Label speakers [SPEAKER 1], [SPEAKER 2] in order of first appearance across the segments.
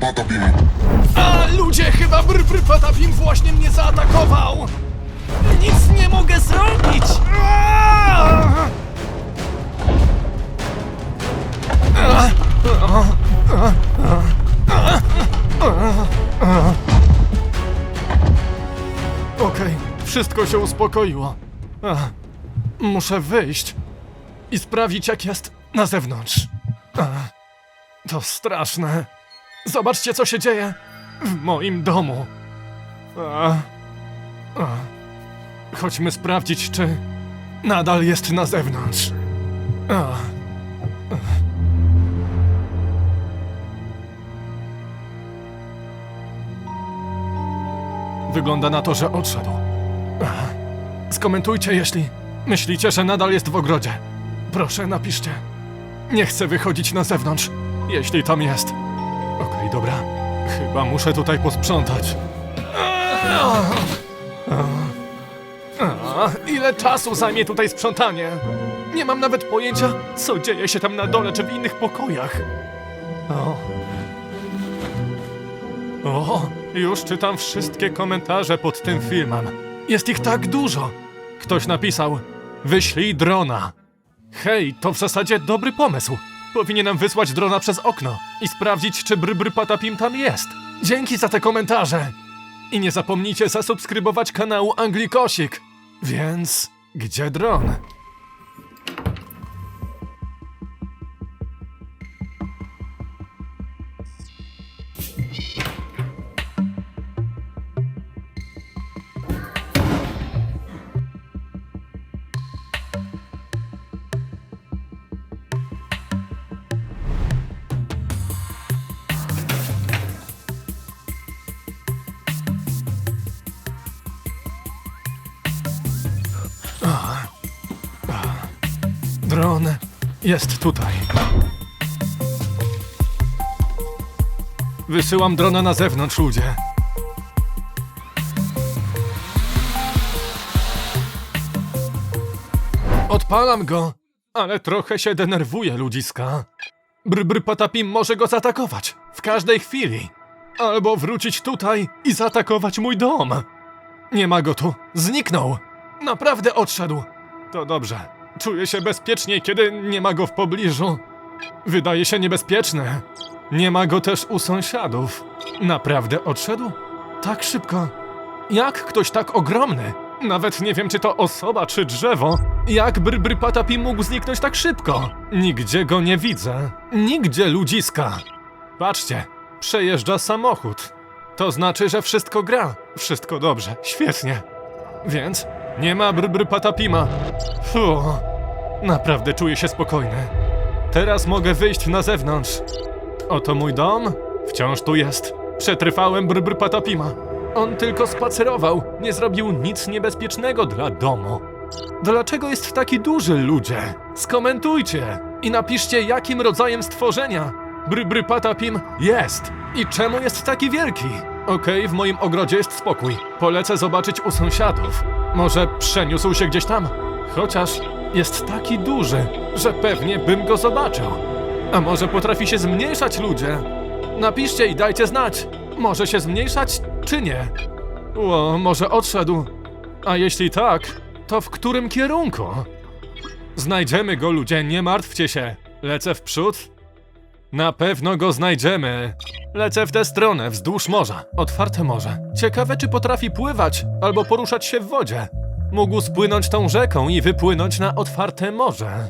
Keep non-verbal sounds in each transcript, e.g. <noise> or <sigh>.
[SPEAKER 1] patapim.
[SPEAKER 2] A ludzie, chyba Brbr Patapim właśnie mnie zaatakował! Nic nie mogę zrobić! Okej, wszystko się uspokoiło. Muszę wyjść i sprawdzić, jak jest na zewnątrz. To straszne. Zobaczcie, co się dzieje w moim domu. A, a. Chodźmy sprawdzić, czy nadal jest na zewnątrz. A. Wygląda na to, że odszedł. Skomentujcie, jeśli myślicie, że nadal jest w ogrodzie. Proszę, napiszcie. Nie chcę wychodzić na zewnątrz, jeśli tam jest. Dobra. Chyba muszę tutaj posprzątać. A, ile czasu zajmie tutaj sprzątanie? Nie mam nawet pojęcia, co dzieje się tam na dole czy w innych pokojach. O. O, już czytam wszystkie komentarze pod tym filmem. Jest ich tak dużo. Ktoś napisał: Wyślij drona. Hej, to w zasadzie dobry pomysł. Powinienem wysłać drona przez okno i sprawdzić, czy Brbr Patapim tam jest. Dzięki za te komentarze. I nie zapomnijcie zasubskrybować kanału Anglikosik. Więc gdzie dron? Dron jest tutaj. Wysyłam drona na zewnątrz, ludzie. Odpalam go, ale trochę się denerwuje, ludziska. Brbr Patapim może go zaatakować w każdej chwili. Albo wrócić tutaj i zaatakować mój dom. Nie ma go tu. Zniknął. Naprawdę odszedł. To dobrze. Czuję się bezpieczniej, kiedy nie ma go w pobliżu. Wydaje się niebezpieczne. Nie ma go też u sąsiadów. Naprawdę odszedł? Tak szybko. Jak ktoś tak ogromny? Nawet nie wiem, czy to osoba, czy drzewo. Jak Brbr Patapi mógł zniknąć tak szybko? Nigdzie go nie widzę. Nigdzie ludziska. Patrzcie, przejeżdża samochód. To znaczy, że wszystko gra. Wszystko dobrze, świetnie. Więc nie ma Brbr Patapima. Fu, naprawdę czuję się spokojny. Teraz mogę wyjść na zewnątrz. Oto mój dom. Wciąż tu jest. Przetrwałem Brbr Patapima. On tylko spacerował, nie zrobił nic niebezpiecznego dla domu. Dlaczego jest taki duży, ludzie? Skomentujcie i napiszcie, jakim rodzajem stworzenia Brbr Patapim jest i czemu jest taki wielki. Okej, w moim ogrodzie jest spokój. Polecę zobaczyć u sąsiadów. Może przeniósł się gdzieś tam? Chociaż jest taki duży, że pewnie bym go zobaczył. A może potrafi się zmniejszać, ludzie? Napiszcie i dajcie znać. Może się zmniejszać, czy nie? O, może odszedł. A jeśli tak, to w którym kierunku? Znajdziemy go, ludzie, nie martwcie się. Lecę w przód. Na pewno go znajdziemy. Lecę w tę stronę, wzdłuż morza. Otwarte morze. Ciekawe, czy potrafi pływać albo poruszać się w wodzie. Mógł spłynąć tą rzeką i wypłynąć na otwarte morze.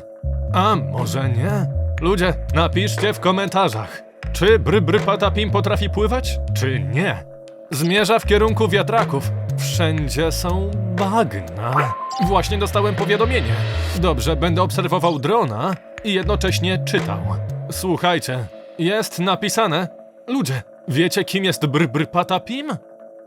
[SPEAKER 2] A może nie? Ludzie, napiszcie w komentarzach, czy Brybry Patapim potrafi pływać, czy nie. Zmierza w kierunku wiatraków. Wszędzie są bagna. Właśnie dostałem powiadomienie. Dobrze, będę obserwował drona i jednocześnie czytał. Słuchajcie, jest napisane. Ludzie, wiecie kim jest Brybry Patapim?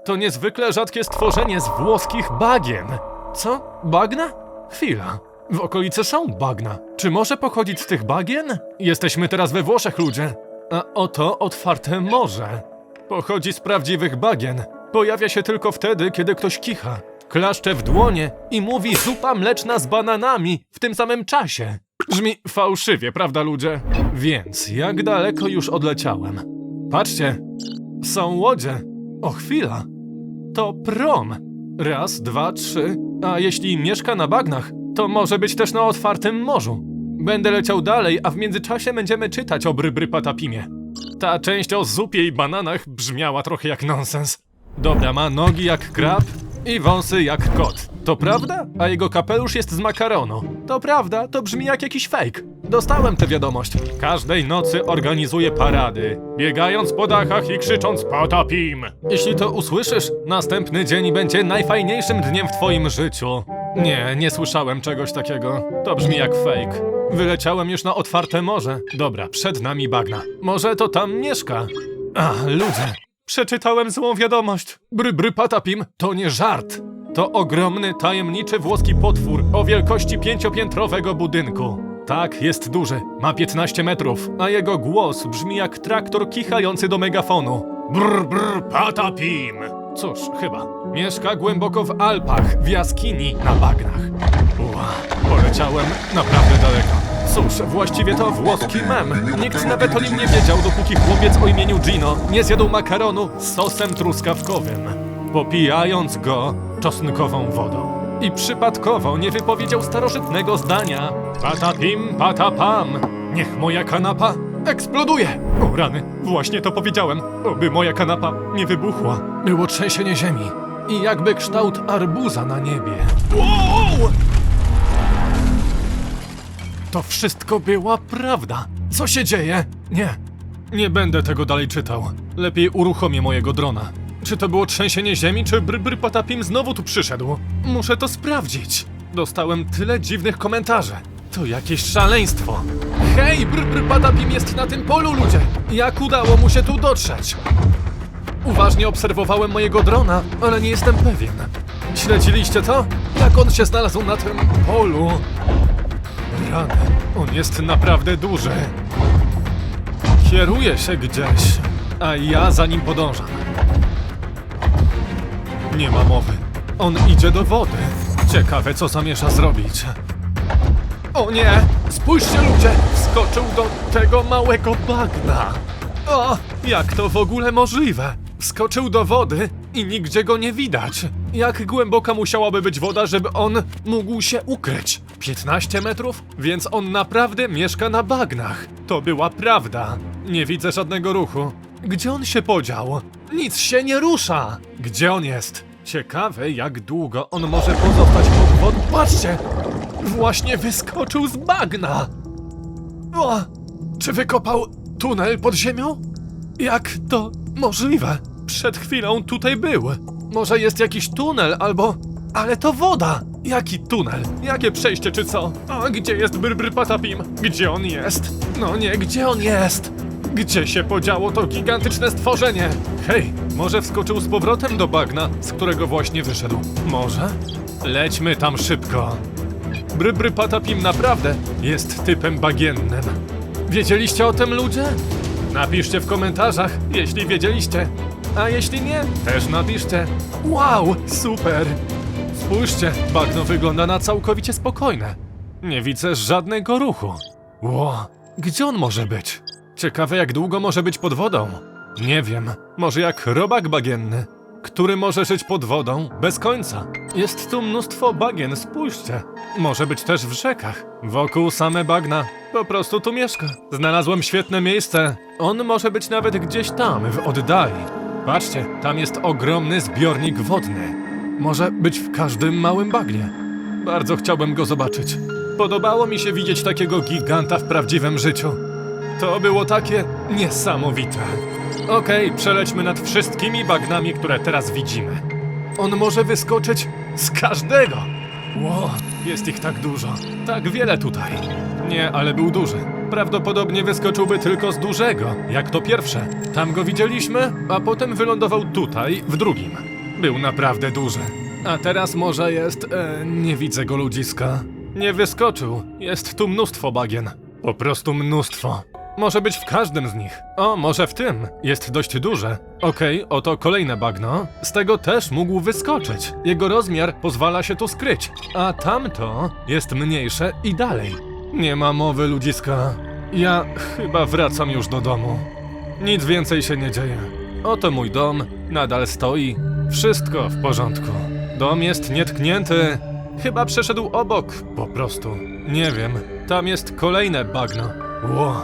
[SPEAKER 2] To niezwykle rzadkie stworzenie z włoskich bagien. Co? Bagna? Chwila. W okolicy są bagna. Czy może pochodzić z tych bagien? Jesteśmy teraz we Włoszech, ludzie. A oto otwarte morze. Pochodzi z prawdziwych bagien. Pojawia się tylko wtedy, kiedy ktoś kicha. Klaszcze w dłonie i mówi zupa mleczna z bananami w tym samym czasie. Brzmi fałszywie, prawda ludzie? Więc jak daleko już odleciałem? Patrzcie, są łodzie. O chwila. To prom. Raz, dwa, trzy. A jeśli mieszka na bagnach, to może być też na otwartym morzu. Będę leciał dalej, a w międzyczasie będziemy czytać o Brybry Patapimie. Ta część o zupie i bananach brzmiała trochę jak nonsens. Dobra, ma nogi jak krab i wąsy jak kot. To prawda? A jego kapelusz jest z makaronu. To prawda, to brzmi jak jakiś fake. Dostałem tę wiadomość. Każdej nocy organizuje parady, biegając po dachach i krzycząc Patapim. Jeśli to usłyszysz, następny dzień będzie najfajniejszym dniem w twoim życiu. Nie, nie słyszałem czegoś takiego. To brzmi jak fake. Wyleciałem już na otwarte morze. Dobra, przed nami bagna. Może to tam mieszka. A, ludzie. Przeczytałem złą wiadomość. Bry, bry patapim to nie żart. To ogromny, tajemniczy włoski potwór o wielkości pięciopiętrowego budynku. Tak, jest duży, ma 15 metrów, a jego głos brzmi jak traktor kichający do megafonu. Brr, brr, patapim! Cóż, chyba. Mieszka głęboko w Alpach, w jaskini na bagnach. Ua, poleciałem naprawdę daleko. Cóż, właściwie to włoski mem. Nikt nawet o nim nie wiedział, dopóki chłopiec o imieniu Gino nie zjadł makaronu z sosem truskawkowym, popijając go czosnkową wodą. I przypadkowo nie wypowiedział starożytnego zdania Patapim, patapam, niech moja kanapa eksploduje! O rany, właśnie to powiedziałem, oby moja kanapa nie wybuchła. Było trzęsienie ziemi i jakby kształt arbuza na niebie. Wow! To wszystko była prawda. Co się dzieje? Nie. Nie będę tego dalej czytał. Lepiej uruchomię mojego drona. Czy to było trzęsienie ziemi, czy Brybr Patapim znowu tu przyszedł? Muszę to sprawdzić. Dostałem tyle dziwnych komentarzy. To jakieś szaleństwo. Hej, Brybr Patapim jest na tym polu, ludzie! Jak udało mu się tu dotrzeć? Uważnie obserwowałem mojego drona, ale nie jestem pewien. Śledziliście to? Jak on się znalazł na tym polu? Rany, on jest naprawdę duży. Kieruje się gdzieś, a ja za nim podążam. Nie ma mowy. On idzie do wody. Ciekawe, co zamierza zrobić. O nie! Spójrzcie, ludzie! Wskoczył do tego małego bagna. O, jak to w ogóle możliwe? Wskoczył do wody i nigdzie go nie widać. Jak głęboka musiałaby być woda, żeby on mógł się ukryć? 15 metrów? Więc on naprawdę mieszka na bagnach. To była prawda. Nie widzę żadnego ruchu. Gdzie on się podział? Nic się nie rusza. Gdzie on jest? Ciekawe, jak długo on może pozostać pod wodą. Patrzcie! Właśnie wyskoczył z bagna! O! Czy wykopał tunel pod ziemią? Jak to możliwe? Przed chwilą tutaj był. Może jest jakiś tunel albo... Ale to woda! Jaki tunel? Jakie przejście czy co? A gdzie jest Brbr Patapim? Gdzie on jest? No nie, gdzie on jest? Gdzie się podziało to gigantyczne stworzenie? Hej, może wskoczył z powrotem do bagna, z którego właśnie wyszedł? Może? Lećmy tam szybko. Brybry Patapim naprawdę jest typem bagiennym. Wiedzieliście o tym ludzie? Napiszcie w komentarzach, jeśli wiedzieliście. A jeśli nie, też napiszcie. Wow, super! Spójrzcie, bagno wygląda na całkowicie spokojne. Nie widzę żadnego ruchu. Ło, gdzie on może być? Ciekawe jak długo może być pod wodą. Nie wiem, może jak robak bagienny, który może żyć pod wodą bez końca. Jest tu mnóstwo bagien, spójrzcie. Może być też w rzekach. Wokół same bagna. Po prostu tu mieszka. Znalazłem świetne miejsce. On może być nawet gdzieś tam, w oddali. Patrzcie, tam jest ogromny zbiornik wodny. Może być w każdym małym bagnie. Bardzo chciałbym go zobaczyć. Podobało mi się widzieć takiego giganta w prawdziwym życiu. To było takie niesamowite. Okej, przelećmy nad wszystkimi bagnami, które teraz widzimy. On może wyskoczyć z każdego. Ło, jest ich tak dużo. Tak wiele tutaj. Nie, ale był duży. Prawdopodobnie wyskoczyłby tylko z dużego, jak to pierwsze. Tam go widzieliśmy, a potem wylądował tutaj, w drugim. Był naprawdę duży. A teraz może jest... E, nie widzę go ludziska. Nie wyskoczył. Jest tu mnóstwo bagien. Po prostu mnóstwo. Może być w każdym z nich. O, może w tym. Jest dość duże. Okej, oto kolejne bagno. Z tego też mógł wyskoczyć. Jego rozmiar pozwala się tu skryć. A tamto jest mniejsze i dalej. Nie ma mowy ludziska. Ja chyba wracam już do domu. Nic więcej się nie dzieje. Oto mój dom, nadal stoi. Wszystko w porządku. Dom jest nietknięty. Chyba przeszedł obok, po prostu. Nie wiem. Tam jest kolejne bagno. Ło.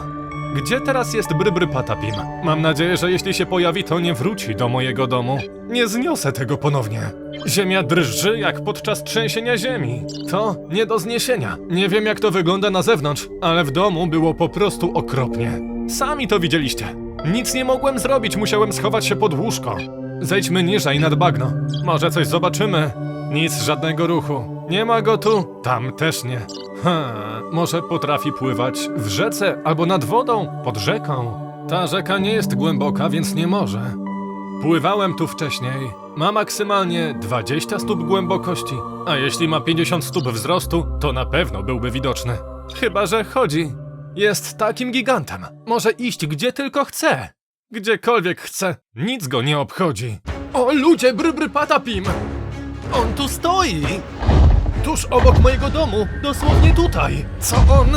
[SPEAKER 2] Gdzie teraz jest Brybry Patapim? Mam nadzieję, że jeśli się pojawi, to nie wróci do mojego domu. Nie zniosę tego ponownie. Ziemia drży jak podczas trzęsienia ziemi. To nie do zniesienia. Nie wiem jak to wygląda na zewnątrz, ale w domu było po prostu okropnie. Sami to widzieliście. Nic nie mogłem zrobić, musiałem schować się pod łóżko. Zejdźmy niżej nad bagno. Może coś zobaczymy. Nic, żadnego ruchu. Nie ma go tu, tam też nie. Hmm, może potrafi pływać w rzece albo nad wodą, pod rzeką. Ta rzeka nie jest głęboka, więc nie może. Pływałem tu wcześniej. Ma maksymalnie 20 stóp głębokości, a jeśli ma 50 stóp wzrostu, to na pewno byłby widoczny. Chyba, że chodzi. Jest takim gigantem. Może iść gdzie tylko chce. Gdziekolwiek chce. Nic go nie obchodzi. O ludzie, brybry patapim! On tu stoi! Tuż obok mojego domu, dosłownie tutaj. Co on?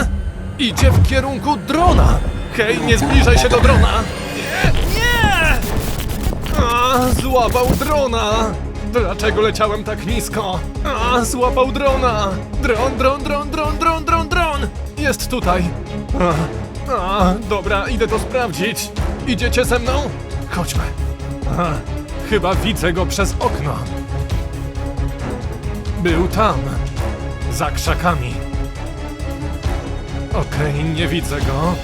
[SPEAKER 2] Idzie w kierunku drona! Hej, nie zbliżaj się do drona! Nie, nie! A, złapał drona! Dlaczego leciałem tak nisko? A, złapał drona! Dron, dron, dron, dron, dron, dron, dron! Jest tutaj! A, a, dobra, idę to sprawdzić. Idziecie ze mną? Chodźmy. A, chyba widzę go przez okno. Był tam. Za krzakami. Okej, nie widzę go.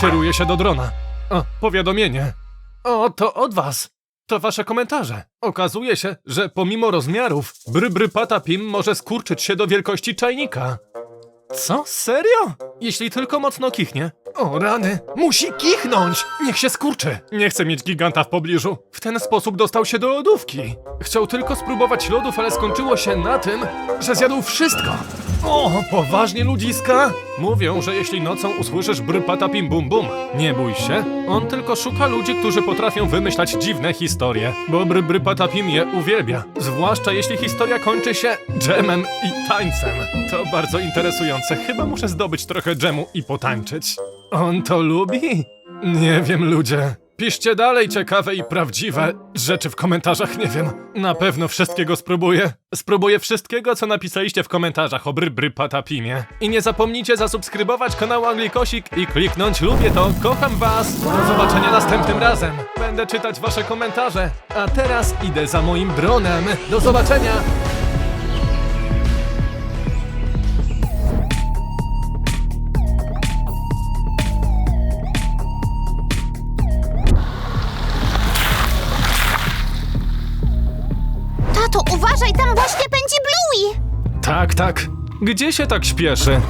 [SPEAKER 2] Kieruję się do drona. O, powiadomienie. O, to od was. To wasze komentarze. Okazuje się, że pomimo rozmiarów, brybry patapim może skurczyć się do wielkości czajnika. Co? Serio? Jeśli tylko mocno kichnie. O rany, musi kichnąć! Niech się skurczy. Nie chcę mieć giganta w pobliżu. W ten sposób dostał się do lodówki. Chciał tylko spróbować lodów, ale skończyło się na tym, że zjadł wszystko. O, poważnie ludziska? Mówią, że jeśli nocą usłyszysz bry patapim bum bum, nie bój się. On tylko szuka ludzi, którzy potrafią wymyślać dziwne historie, bo bry bry patapim je uwielbia. Zwłaszcza jeśli historia kończy się dżemem i tańcem. To bardzo interesujące. Chyba muszę zdobyć trochę dżemu i potańczyć. On to lubi? Nie wiem, ludzie. Piszcie dalej ciekawe i prawdziwe rzeczy w komentarzach, nie wiem. Na pewno wszystkiego spróbuję. Spróbuję wszystkiego, co napisaliście w komentarzach o brybry patapimie. I nie zapomnijcie zasubskrybować kanału Anglikosik i kliknąć lubię to, kocham was. Do zobaczenia następnym razem. Będę czytać wasze komentarze. A teraz idę za moim dronem. Do zobaczenia. Tak, tak. Gdzie się tak śpieszy?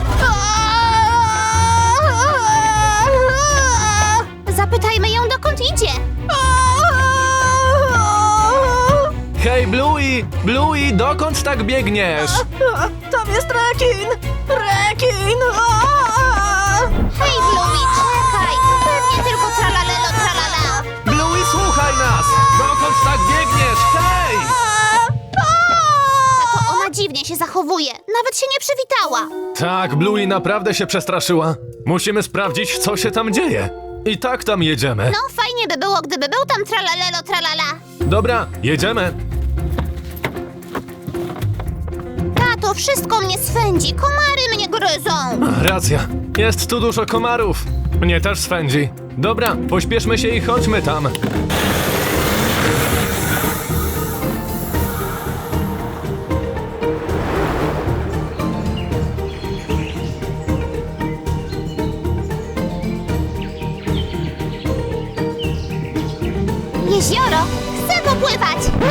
[SPEAKER 1] Zapytajmy ją, dokąd idzie.
[SPEAKER 2] Hej, Bluey! Bluey, dokąd tak biegniesz?
[SPEAKER 3] Tam jest rekin! Rekin!
[SPEAKER 1] Zachowuje. Nawet się nie przywitała.
[SPEAKER 2] Tak, Bluey naprawdę się przestraszyła. Musimy sprawdzić, co się tam dzieje. I tak tam jedziemy.
[SPEAKER 1] No, fajnie by było, gdyby był tam tralalelo tralala.
[SPEAKER 2] Dobra, jedziemy.
[SPEAKER 1] Tato, wszystko mnie swędzi. Komary mnie gryzą.
[SPEAKER 2] Racja, jest tu dużo komarów. Mnie też swędzi. Dobra, pośpieszmy się i chodźmy tam.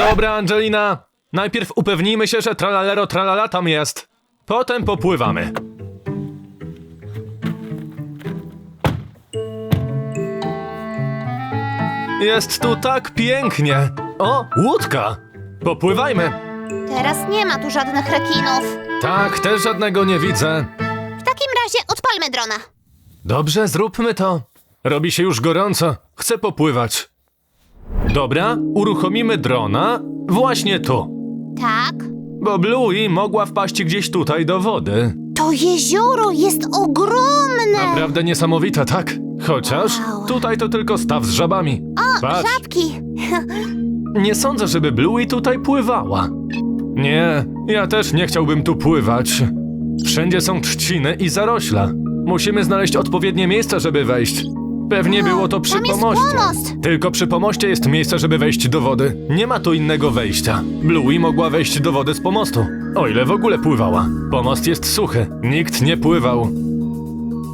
[SPEAKER 2] Dobra, Angelina. Najpierw upewnijmy się, że tralalero tralala tam jest. Potem popływamy. Jest tu tak pięknie. O, łódka. Popływajmy.
[SPEAKER 1] Teraz nie ma tu żadnych rekinów.
[SPEAKER 2] Tak, też żadnego nie widzę.
[SPEAKER 1] W takim razie odpalmy drona.
[SPEAKER 2] Dobrze, zróbmy to. Robi się już gorąco. Chcę popływać. Dobra, uruchomimy drona właśnie tu.
[SPEAKER 1] Tak.
[SPEAKER 2] Bo Bluey mogła wpaść gdzieś tutaj do wody.
[SPEAKER 1] To jezioro jest ogromne.
[SPEAKER 2] Naprawdę niesamowite, tak? Chociaż
[SPEAKER 1] Wow.
[SPEAKER 2] tutaj to tylko staw z żabami.
[SPEAKER 1] O,
[SPEAKER 2] Patrz,
[SPEAKER 1] żabki. <laughs>
[SPEAKER 2] nie sądzę, żeby Bluey tutaj pływała. Nie, ja też nie chciałbym tu pływać. Wszędzie są trzciny i zarośla. Musimy znaleźć odpowiednie miejsce, żeby wejść. Pewnie było to przy
[SPEAKER 1] tam jest
[SPEAKER 2] pomoście.
[SPEAKER 1] pomost.
[SPEAKER 2] Tylko przy pomoście jest miejsce, żeby wejść do wody. Nie ma tu innego wejścia. Bluey mogła wejść do wody z pomostu. O ile w ogóle pływała. Pomost jest suchy. Nikt nie pływał.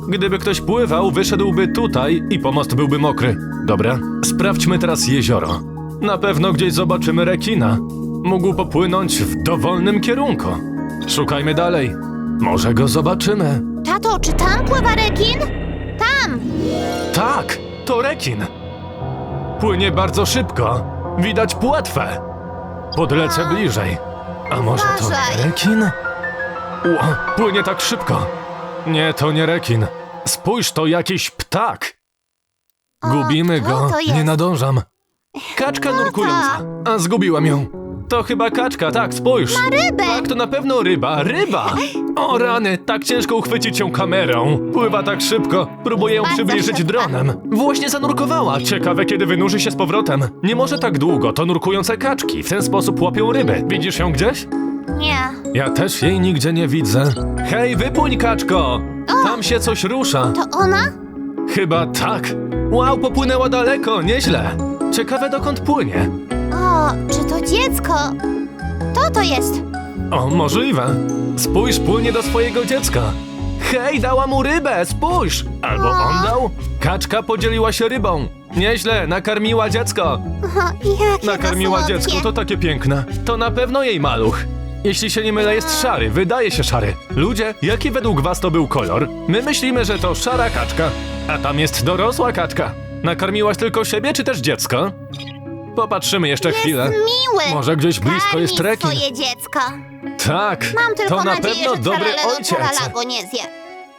[SPEAKER 2] Gdyby ktoś pływał, wyszedłby tutaj i pomost byłby mokry. Dobra, sprawdźmy teraz jezioro. Na pewno gdzieś zobaczymy rekina. Mógł popłynąć w dowolnym kierunku. Szukajmy dalej. Może go zobaczymy.
[SPEAKER 1] Tato, czy tam pływa rekin? Tam.
[SPEAKER 2] Tak, to rekin. Płynie bardzo szybko. Widać płetwę. Podlecę bliżej. A może to
[SPEAKER 1] Uważaj.
[SPEAKER 2] rekin? Ło, płynie tak szybko. Nie, to nie rekin. Spójrz, to jakiś ptak.
[SPEAKER 1] O,
[SPEAKER 2] Gubimy
[SPEAKER 1] kto
[SPEAKER 2] go.
[SPEAKER 1] to jest?
[SPEAKER 2] Nie nadążam. Kaczka
[SPEAKER 1] No
[SPEAKER 2] nurkująca. A zgubiłem ją. To chyba kaczka, tak, spójrz.
[SPEAKER 1] rybę.
[SPEAKER 2] Tak, to na pewno ryba, ryba. O rany, tak ciężko uchwycić ją kamerą. Pływa tak szybko. Próbuję ją
[SPEAKER 1] Bardzo
[SPEAKER 2] przybliżyć
[SPEAKER 1] szybko.
[SPEAKER 2] dronem. Właśnie zanurkowała. Ciekawe, kiedy wynurzy się z powrotem. Nie może tak długo, to nurkujące kaczki. W ten sposób łapią ryby. Widzisz ją gdzieś?
[SPEAKER 1] Nie.
[SPEAKER 2] Ja też jej nigdzie nie widzę. Hej, wypłyń, kaczko! Tam się coś rusza.
[SPEAKER 1] To ona?
[SPEAKER 2] Chyba tak. Wow, popłynęła daleko, nieźle. Ciekawe, dokąd płynie.
[SPEAKER 1] O, czy to dziecko? To to jest.
[SPEAKER 2] O, możliwe. Spójrz, płynie do swojego dziecka. Hej, dała mu rybę, spójrz! Albo on dał? Kaczka podzieliła się rybą. Nieźle, nakarmiła dziecko.
[SPEAKER 1] O, jakie
[SPEAKER 2] Nakarmiła
[SPEAKER 1] to słodkie.
[SPEAKER 2] dziecko, to takie piękne. To na pewno jej maluch. Jeśli się nie mylę, jest szary, wydaje się szary. Ludzie, jaki według was to był kolor? My myślimy, że to szara kaczka, a tam jest dorosła kaczka. Nakarmiłaś tylko siebie, czy też dziecko? Popatrzymy jeszcze
[SPEAKER 1] Jest
[SPEAKER 2] chwilę.
[SPEAKER 1] miły.
[SPEAKER 2] Może gdzieś blisko
[SPEAKER 1] Karmi
[SPEAKER 2] jest rekin.
[SPEAKER 1] swoje dziecko.
[SPEAKER 2] Tak,
[SPEAKER 1] Mam tylko
[SPEAKER 2] to na
[SPEAKER 1] nadzieję,
[SPEAKER 2] pewno
[SPEAKER 1] że
[SPEAKER 2] dobry
[SPEAKER 1] tralalero
[SPEAKER 2] ojciec.
[SPEAKER 1] tralala go nie zje.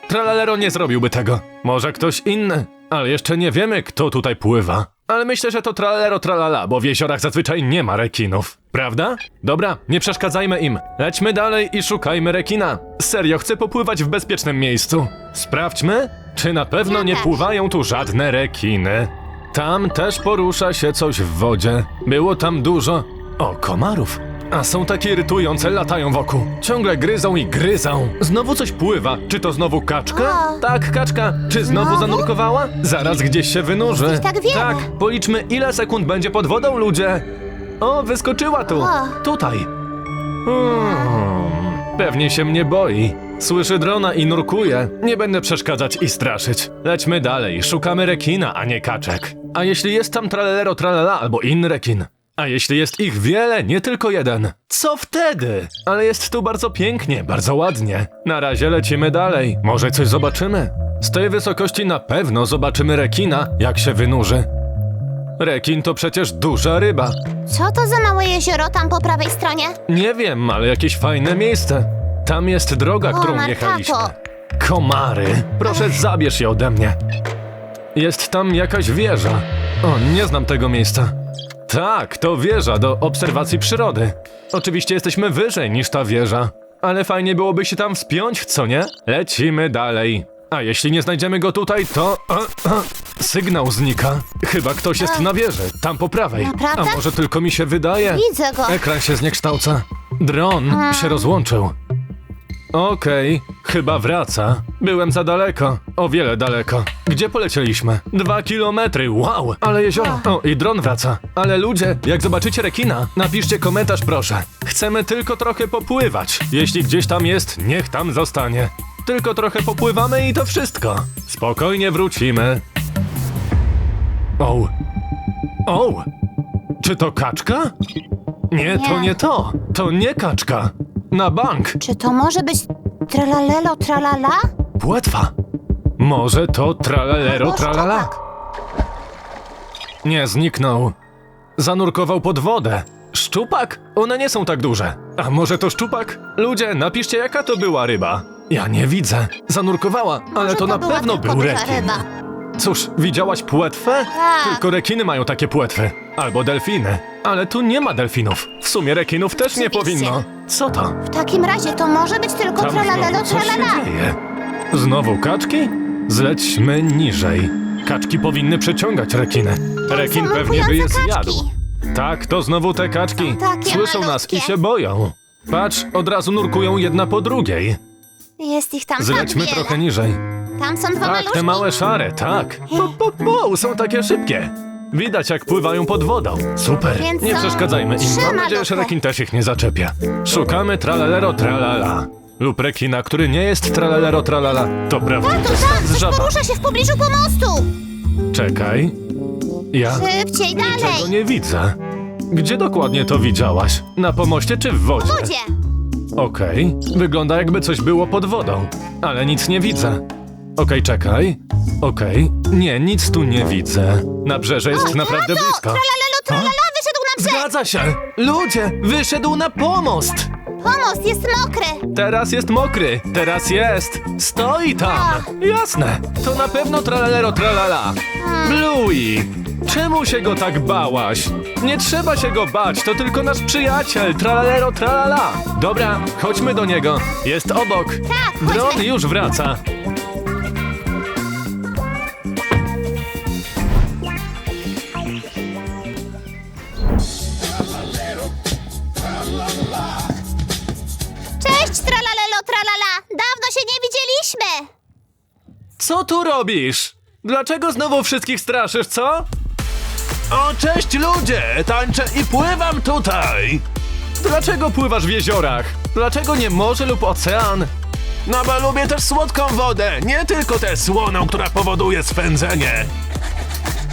[SPEAKER 2] Tralalero nie zrobiłby tego. Może ktoś inny. Ale jeszcze nie wiemy, kto tutaj pływa. Ale myślę, że to tralalero tralala, bo w jeziorach zazwyczaj nie ma rekinów. Prawda? Dobra, nie przeszkadzajmy im. Lećmy dalej i szukajmy rekina. Serio, chcę popływać w bezpiecznym miejscu. Sprawdźmy, czy na pewno
[SPEAKER 1] Ja
[SPEAKER 2] nie
[SPEAKER 1] też.
[SPEAKER 2] pływają tu żadne rekiny. Tam też porusza się coś w wodzie. Było tam dużo. O, komarów. A są takie irytujące, latają wokół. Ciągle gryzą i gryzą. Znowu coś pływa. Czy to znowu kaczka?
[SPEAKER 1] O.
[SPEAKER 2] Tak, kaczka. Czy znowu
[SPEAKER 1] Znowu?
[SPEAKER 2] zanurkowała? Zaraz gdzieś się wynurzy.
[SPEAKER 1] Tak wiele.
[SPEAKER 2] Tak, policzmy ile sekund będzie pod wodą, ludzie. O, wyskoczyła tu.
[SPEAKER 1] O.
[SPEAKER 2] Tutaj. Hmm, pewnie się mnie boi. Słyszy drona i nurkuje. Nie będę przeszkadzać i straszyć. Lećmy dalej, szukamy rekina, a nie kaczek. A jeśli jest tam tralero tralala albo inny rekin? A jeśli jest ich wiele, nie tylko jeden? Co wtedy? Ale jest tu bardzo pięknie, bardzo ładnie. Na razie lecimy dalej. Może coś zobaczymy? Z tej wysokości na pewno zobaczymy rekina, jak się wynurzy. Rekin to przecież duża ryba.
[SPEAKER 1] Co to za małe jezioro tam po prawej stronie?
[SPEAKER 2] Nie wiem, ale jakieś fajne miejsce. Tam jest droga,
[SPEAKER 1] O,
[SPEAKER 2] którą
[SPEAKER 1] Martato.
[SPEAKER 2] jechaliśmy. Komary, proszę zabierz je ode mnie. Jest tam jakaś wieża. O, nie znam tego miejsca. Tak, to wieża do obserwacji przyrody. Oczywiście jesteśmy wyżej niż ta wieża, ale fajnie byłoby się tam wspiąć, co nie? Lecimy dalej. A jeśli nie znajdziemy go tutaj, to... A, a, sygnał znika. Chyba ktoś jest na wieży, tam po prawej.
[SPEAKER 1] Naprawdę?
[SPEAKER 2] A może tylko mi się wydaje?
[SPEAKER 1] Widzę go.
[SPEAKER 2] Ekran się zniekształca. Dron się rozłączył. Okej, chyba wraca. Byłem za daleko. O wiele daleko. Gdzie polecieliśmy? Dwa kilometry, wow! Ale jezioro. O, i dron wraca. Ale ludzie, jak zobaczycie rekina, napiszcie komentarz proszę. Chcemy tylko trochę popływać. Jeśli gdzieś tam jest, niech tam zostanie. Tylko trochę popływamy i to wszystko. Spokojnie wrócimy. O! O! Czy to kaczka? Nie, to
[SPEAKER 1] Nie.
[SPEAKER 2] nie to. To nie kaczka. Na bank.
[SPEAKER 1] Czy to może być tralalelo tralala?
[SPEAKER 2] Płetwa. Może to tralalero tralala.
[SPEAKER 1] szczupak.
[SPEAKER 2] Nie, zniknął. Zanurkował pod wodę. Szczupak? One nie są tak duże. A może to szczupak? Ludzie, napiszcie jaka to była ryba. Ja nie widzę. Zanurkowała, ale
[SPEAKER 1] Może
[SPEAKER 2] to na
[SPEAKER 1] była
[SPEAKER 2] pewno
[SPEAKER 1] tylko
[SPEAKER 2] był
[SPEAKER 1] duża
[SPEAKER 2] rekin.
[SPEAKER 1] ryba.
[SPEAKER 2] Cóż, widziałaś płetwę?
[SPEAKER 1] Tak.
[SPEAKER 2] Tylko rekiny mają takie płetwy. Albo delfiny. Ale tu nie ma delfinów. W sumie rekinów też nie powinno. Co to?
[SPEAKER 1] W takim razie to może być tylko
[SPEAKER 2] Tam
[SPEAKER 1] tralalelo
[SPEAKER 2] znowu coś się dzieje. Znowu kaczki? Zlećmy niżej. Kaczki powinny przyciągać rekiny. Rekin pewnie by je zjadł.
[SPEAKER 1] kaczki.
[SPEAKER 2] Tak, to znowu te kaczki.
[SPEAKER 1] Takie
[SPEAKER 2] Słyszą nas
[SPEAKER 1] malutkie.
[SPEAKER 2] i się boją. Patrz, od razu nurkują jedna po drugiej.
[SPEAKER 1] Jest ich tam tak
[SPEAKER 2] Zlećmy
[SPEAKER 1] wiele.
[SPEAKER 2] trochę niżej.
[SPEAKER 1] Tam są dwa
[SPEAKER 2] Tak,
[SPEAKER 1] maluszki.
[SPEAKER 2] te małe szare, tak. Po, po, po, są takie szybkie. Widać jak pływają pod wodą. Super.
[SPEAKER 1] Więc
[SPEAKER 2] nie przeszkadzajmy im. Mam nadzieję, że rekin też ich nie zaczepia. Szukamy tralalero tralala. Lub rekina, który nie jest tralalero tralala. To
[SPEAKER 1] Tato,
[SPEAKER 2] prawdziwy z
[SPEAKER 1] coś
[SPEAKER 2] żaba.
[SPEAKER 1] porusza się w pobliżu pomostu.
[SPEAKER 2] Czekaj. Ja
[SPEAKER 1] Szybciej,
[SPEAKER 2] niczego
[SPEAKER 1] dalej.
[SPEAKER 2] nie widzę. Gdzie dokładnie to widziałaś? Na pomoście czy w wodzie?
[SPEAKER 1] W wodzie.
[SPEAKER 2] Okej, wygląda jakby coś było pod wodą, ale nic nie widzę. Okej, czekaj. Okej, nie, nic tu nie widzę. Nabrzeże jest naprawdę
[SPEAKER 1] Tato,
[SPEAKER 2] blisko.
[SPEAKER 1] tralalelo, tralala, wyszedł na brzeg.
[SPEAKER 2] Zgadza się! Ludzie, wyszedł na pomost!
[SPEAKER 1] Pomost jest mokry.
[SPEAKER 2] Teraz jest mokry, teraz jest! Stoi tam! Jasne, to na pewno tralalero tralala. Bluey, czemu się go tak bałaś? Nie trzeba się go bać, to tylko nasz przyjaciel, tralalero tralala. Dobra, chodźmy do niego, jest obok.
[SPEAKER 1] Tak, chodźmy.
[SPEAKER 2] Dron już wraca. Co tu robisz? Dlaczego znowu wszystkich straszysz, co? O, cześć ludzie! Tańczę i pływam tutaj! Dlaczego pływasz w jeziorach? Dlaczego nie morze lub ocean? No bo lubię też słodką wodę, nie tylko tę słoną, która powoduje swędzenie.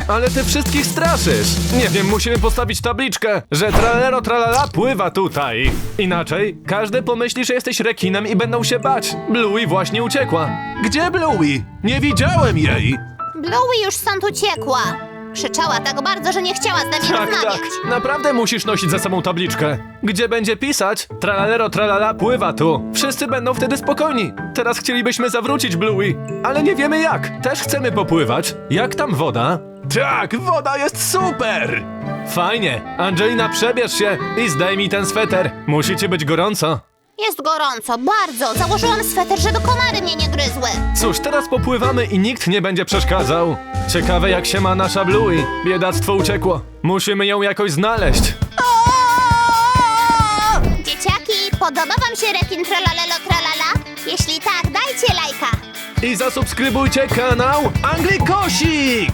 [SPEAKER 2] Ale ty wszystkich straszysz. Nie wiem, musimy postawić tabliczkę, że tralero tralala pływa tutaj. Inaczej każdy pomyśli, że jesteś rekinem i będą się bać. Bluey właśnie uciekła. Gdzie Bluey? Nie widziałem jej.
[SPEAKER 1] Bluey już stąd uciekła. Krzyczała tak bardzo, że nie chciała z nami
[SPEAKER 2] Tak,
[SPEAKER 1] rozmawiać.
[SPEAKER 2] tak. Naprawdę musisz nosić ze sobą tabliczkę. Gdzie będzie pisać? Tralalero tralala pływa tu. Wszyscy będą wtedy spokojni. Teraz chcielibyśmy zawrócić Bluey, ale nie wiemy jak. Też chcemy popływać. Jak tam woda? Tak, woda jest super! Fajnie. Angelina, przebierz się i zdejmij ten sweter. Musi ci być gorąco.
[SPEAKER 1] Jest gorąco, bardzo. Założyłam sweter, żeby komary mnie nie gryzły.
[SPEAKER 2] Cóż, teraz popływamy i nikt nie będzie przeszkadzał. Ciekawe jak się ma nasza Bluey. Biedactwo uciekło. Musimy ją jakoś znaleźć.
[SPEAKER 1] Dzieciaki, podoba wam się rekin tralalelo tralala? Jeśli tak, dajcie lajka.
[SPEAKER 2] I zasubskrybujcie kanał Anglikosik!